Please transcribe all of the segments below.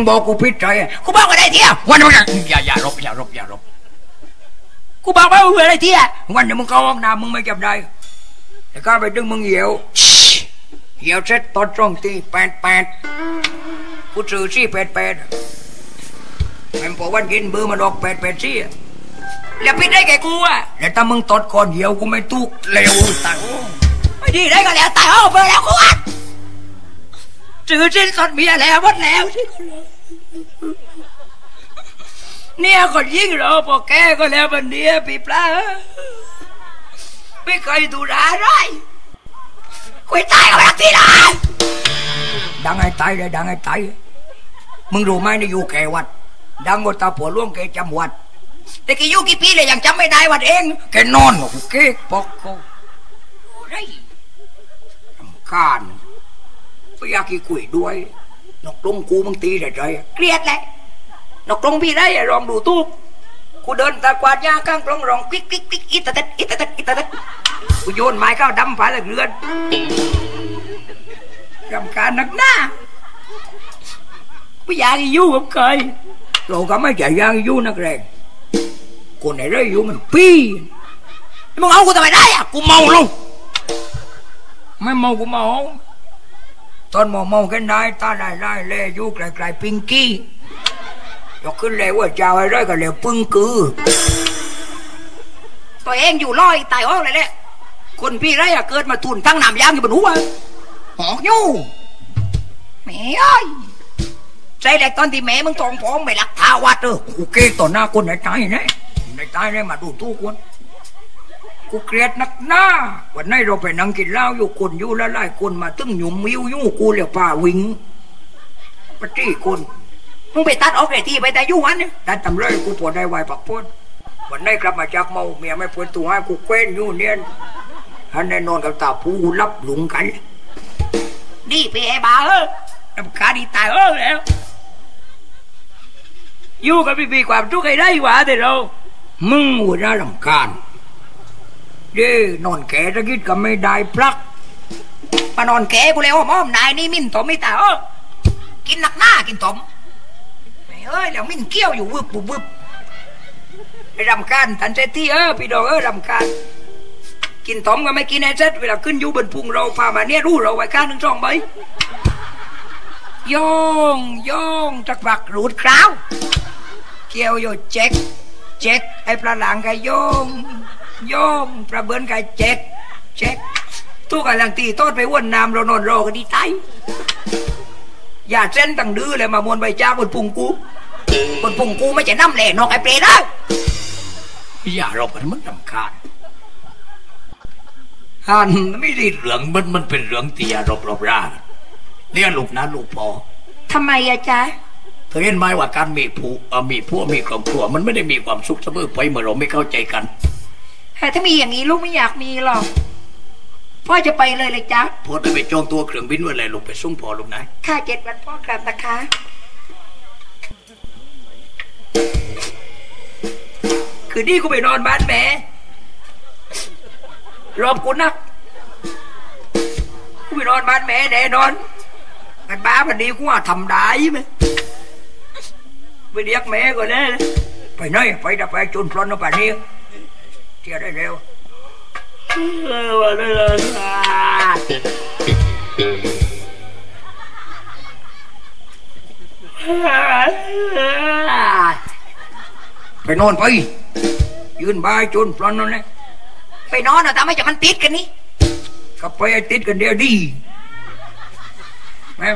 งบอกกูพิดใจอะกูบอกอะไรเที่ยวันนี้มึงอย่าอย่าอย่ารบอย่ารบอย่ารบกูบอกว่ามึงอะไรเที่ยวันนี้มึงเข้าห้องน้ำมึงไม่จับได้แต่ข้าไปดึงมึงเหี่ยวเหี่ยวเสร็จตอนตรงตีแปดแปดกูซื้อซี่แปดแปดแม่งพอวันกินเบอร์มันออกแปดแปดซี่อะแล้วพิดได้แกกูอะแล้วถ้ามึงตดก่อนเหี่ยวกูไม่ตุกเร็วตังไม่ดีได้ก็แล้วตายโอ้เบอร์แล้วกูอะจือสิ้นสดเมียแล้วหมดแล้วเนี่ย คนยิ่งรอพอแกก็แล้ววันเนี้ยพี่ปลาไม่เคยดูร้ายไรคุยตายกับรักที่ไหนดังไอ้ตายเลยดังไอ้ตายมึงรู้ไหมนี่อยู่แกวัด ดังกว่าตาผัวล่วงแกจำวัดแต่กี่ยุกี่ปีเลยยังจำไม่ได้วันเองแกนอนกับกูเก๊กปอกเขาไรรำคาญไม่อยากกี่คุยด้วย นกกลงกูมึงตีได้ใจเกลียดแหละนกกรงพี่ได้อะลองดูทุกกูเดินตะกวาดยาข้างกรงร้องกิ๊กกิ๊กกิ๊กอิตาเต็ดอิตาเต็ดอิตาเต็ดกูโยนไม้เข้าดำฝาเหลือเรือนรำคาญนักหน้าไม่อยากอยู่กับใครเราก็ไม่ใจยางอยู่นักแรงคนไหนได้อยู่มันปีมึงเอากูทำไมได้อะกูเมาลงไม่เมากูเมา ตอนเมาเมากันได้ตาได้ได้เล่อยู่ไกลๆปิงกี้ยกขึ้นเลยว่าเจ้าอะไรก็เลยปึ้งกือตัวเองอยู่ลอยตายอ้อกเลยแหละคนพี่ไรอะเกิดมาทุนตั้งหนามยางอยู่บนหัวหอกยู่แม่เอ้ยใจแหลกตอนที่แม่มึงทองพร้อมไม่รักทาวัดเออกูเก๊กต่อหน้าคนไหนตายนะไหนตายได้มาดูทุกคน กูเกลียดนักหน้า วันนี้เราไปนั่งกินเหล้าอยู่คนอยู่แล้วไล่คนมาตึ้งหยุ่มวิวยู่กูเรียกป่าวิงปฏิคนมึงไปตัดออกเลยที่ไปแต่อยุ่วันเนี่ยได้ทำไรกูปวดได้ไวปักพ้นวันนี้กลับมาจากเมาเมียไม่เปิดตัวให้กูเกว้นอยู่เนียนฮันแน่นอนกับตาผู้รับหลุงกันดีไปไอ้บ้าเออรำคาญดีตายเออแล้วอยู่กับพี่พี่ความทุกข์ให้ได้หว่าแต่เรามึงหัวหน้าลำคาญ เด้นอนแก่ตะกิดก็ไม่ได้พลักมานอนแกกูเลยอ้อมอ้อมนายนี่มิ่นตอมไม่ตาออกินหนักหน้ากินตอมแม่เอ้ยแล้วมิ่นเกี้ยวอยู่วึบวึบวึบไอ้รำคาญทันเซตี้เออพี่ดอกเออรำคาญกินตอมก็ไม่กินไอ้เซตเวลาขึ้นอยู่บนพุงเราพามาเนี่ยรู้เราไว้ข้างหนึ่งสองใบโยงโยงจักบักรูดคราวเกี่ยวโยเจ็กเจ็กไอ้ปลาหลังก็โยง โยงปลาเบิ้นก็เจ็กเจ็กทุกกำลังตีโต้นไปวนน้ำเรานอนรอกันดีใจอย่าเส้นตั้งดื้อเลยมามวนใบจ้าบนพุงกูบนพุงกูไม่ใช่น้ำแหล่นอกไอ้เปรตนะอย่ารบกันมันลำคาญฮันไม่ได้เหลืองมันมันเป็นเหลืองเตียรบรบร่าเนี่ยลูกนะลูกพอทำไมอะจ๊ะเธอเห็นไหมว่าการมีผู้เอ่อมีพวกมีครอบครัว มันไม่ได้มีความสุขเสมอไปเมื่อเราไม่เข้าใจกัน แต่ถ้ามีอย่างนี้ลูกไม่อยากมีหรอก พ่อจะไปเลยเลยจ๊ะพอจะไปจองตัวเครื่องบินไว้เลยลูกไปส่งพอลูกนะค่าเจ็ดวันพ่อกลับนะคะ คืนนี้กูไปนอนบ้านแม่รอบกูนัก กูไปนอนบ้านแม่แน่นอนกันบ้าวันนี้กูว่าทำได้ไหมไปเรียกแม่ก่อนเลยไปไหนไปดับไปจนพลอนเอาไปนี่ เที่ยได้เร็ววันนี้เลยไปนอนไป ยืนบายจนพลอนนั่นแหละไปนอนเอาทำให้จะมันติดกันนี่ก็ไปติดกันเดียวดีแมา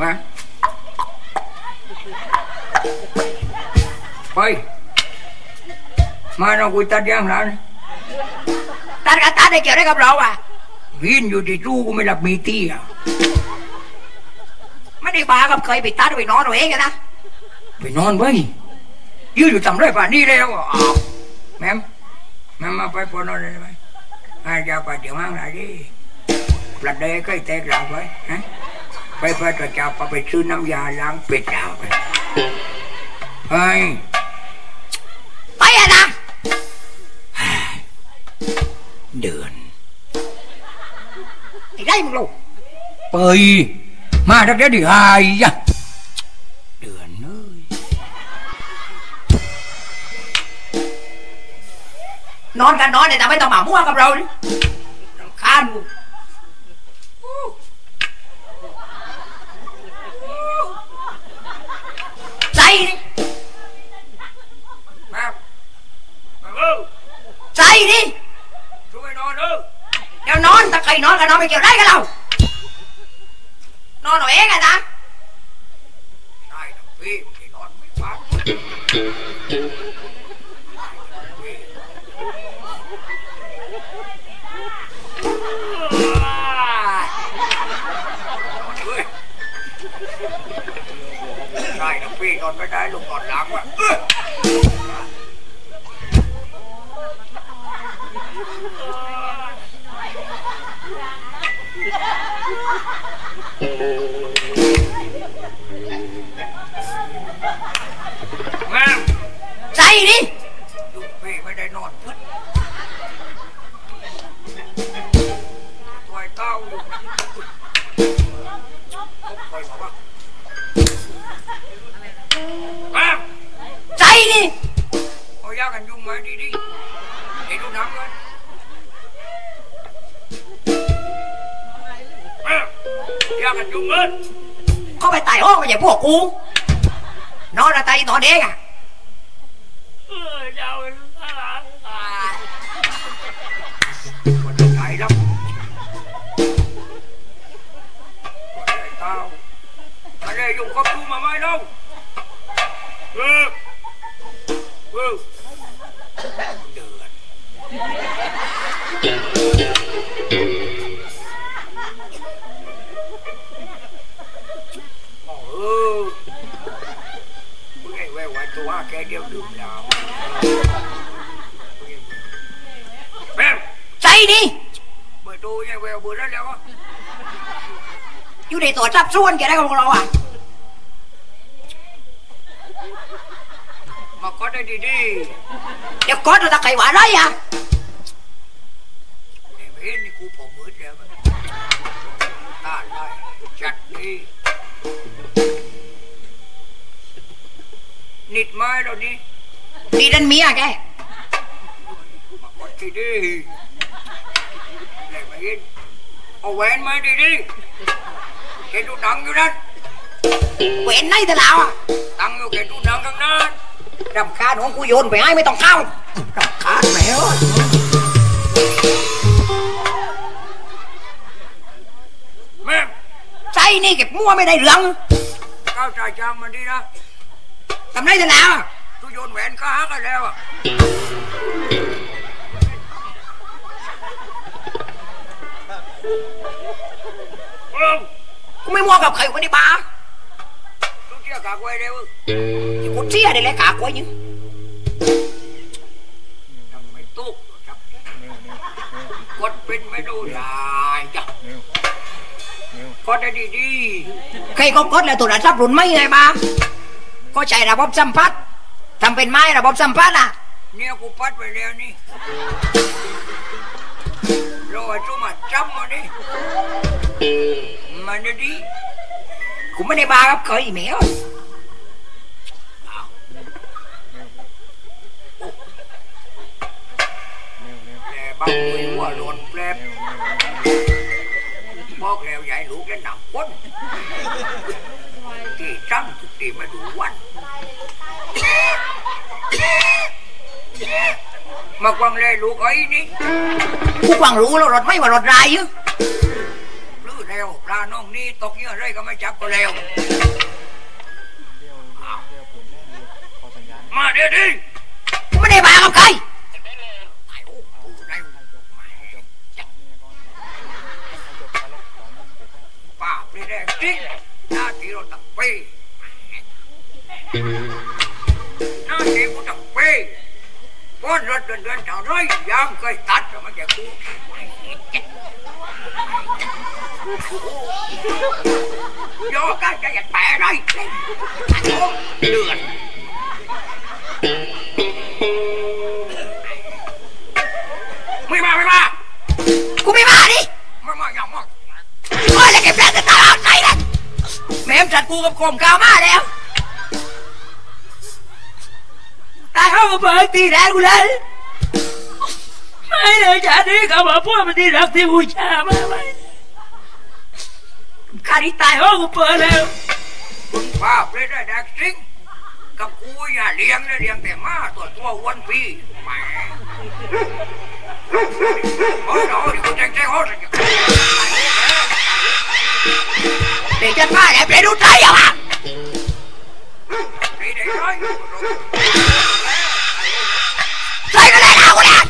มาไป มาเราคุยตัดยางหลานตัดกับตัดได้เกี่ยวได้กับเราอะวินอยู่ที่ตู้กูไม่รับมีตีอะไม่ได้บากับเคยไปตัดไปนอนเอาเองกันนะไปนอนไปยืนอยู่ทำไรป่านนี้แล้วอะอ้าวแม่มแม่มมาไปพอนอนเลยไปอาจะไปเดี๋ยวมั่งอะไรดิปลัดเดยก็แตกหลังไปฮะไปไปต่อจับไปซื้อน้ำยาล้างเป็ดเอาไปไปไปอะนะ ได้มึงเราปมาดักเดี๋ยวดิายยะเดือนเอ้นอนกันนอนเนี่ยแต่ไม่ต้องหมาม่วกับเราดิรำคาญกู ถ้าใครนอนก็นอนไม่เกี่ยวได้กับเรานอน ใจดิลูกพี่ไม่ได้นอนพึ่งตัวไอ้เต้าอยู่ผมเคยบอกว่าแม่ใจดิเอายากันยุงมาดีดิเห็นดูหนังเลยแม่ยากันยุงเลยเขาไปตายห้องไม่ใช่พวกกูนอนอะไรนอนเองอะเอ อยาวเลยวันนี้ ตัวแกเดียวดื่มดาวแม่งใจดิเปิดดูไอ้แววเบื่อแล้วแล้วอะอยู่ในตัวจับส่วนแกได้กับพวกเราอะมาก็ได้ดีดีเดี๋ยวก่อนเราตะไคร้หวานไรอะไอ้เห็นนี่กูผมมืดแล้วมันตาได้จัดดี นิดไม้แล้วนี่ดีดันเมียแกมาก็ดีดีไอ้ไม่เห็นเอาแหวนไม้ดีดีแกดูหนังอยู่นั่นเว้นในแต่ลาวอะตั้งอยู่แกดูหนังข้างหน้ารำคาญของกูโยนไปให้ไม่ต้องเข้ารำคาญแมวแม่ใจนี่เก็บมั่วไม่ได้เรื่องก้าวใจจางมันดีนะ ทำไรแต่ลาวอะทุโยนแหวนก็หักกันแล้วอะเอิ่มกูไม่มั่วกับใครคนในบ้าทุเที่ยวกากไว้เร็วกูเชี่ยได้เลยกากไว้ยังทำไมตุ๊กครับกดเป็นไม่ดูได้จ้ะกดได้ดีดีใครก็กดแล้วตัวนั้นรับรุนไม่ไงบ้า ก็ใช้ระบบสัมผัสทำเป็นไม้ระบบสัมผัสอะเนี่ยกูปัดไปแล้วนี่รอจุมาจำมาดิมันจะดีกูไม่ได้บ้ากับเคยแมวแต่บางคุยว่าโดนแปลบบอกแล้วใหญ่ลูกและหนังก้น ที่จังทุกทีมาดูวันมากวางเลยลูกไอ้นี่กูกวางรู้แล้วรถไม่ว่ารถรายยู่ปลื้อแล้วปลาน้องนี่ตกเยอะเลยก็ไม่จับก็แล้วมาเดี๋ยวดิไม่ได้บากับใคร น้าที่กูตั้งปีก้อนรถเดินเดินเท่าไรยามเคยตัดมันจะกูโยกันจะอยากแปะไรเดือดไม่มาไม่มากูไม่มาดิไม่มาอย่ามาโอ้ยแล้วเก็บแรงกันตลอดไหนล่ะแม่มจัดกูกับโคมกาวมาแล้ว รงกูเลยไอ้เลยจ่าดีเขาบอกพวกมันที่รักที่บูชามาไหมคาริตายห้องกูเปิดแล้วมึงภาพเลยได้ดักซิงกับกูอย่าเลี้ยงนะเลี้ยงแต่มาตัวตัวอ้วันปีแหมโอ้ยโอ้ยกูแจ้งแจ้งโอ้ยเด็กจะมาแล้วไปดูใจอะนี่ได้ร้อย ใส่ก็ได้นะกูเนี่ย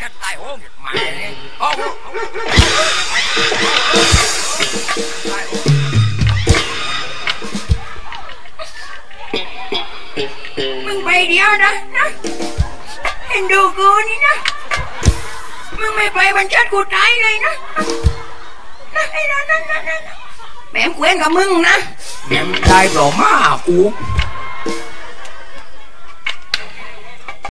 ชัดตายโอ้ยแหมโอ้โหมึงไปเดียวนะนะเห็นดูกูนี่นะ มึงไม่ไปมันชัดกูตายเลยนะนะไอ้นั่นนั่นนั่นนั่นแม่งเกวนกับมึงนะแหม่งได้ต่อมากู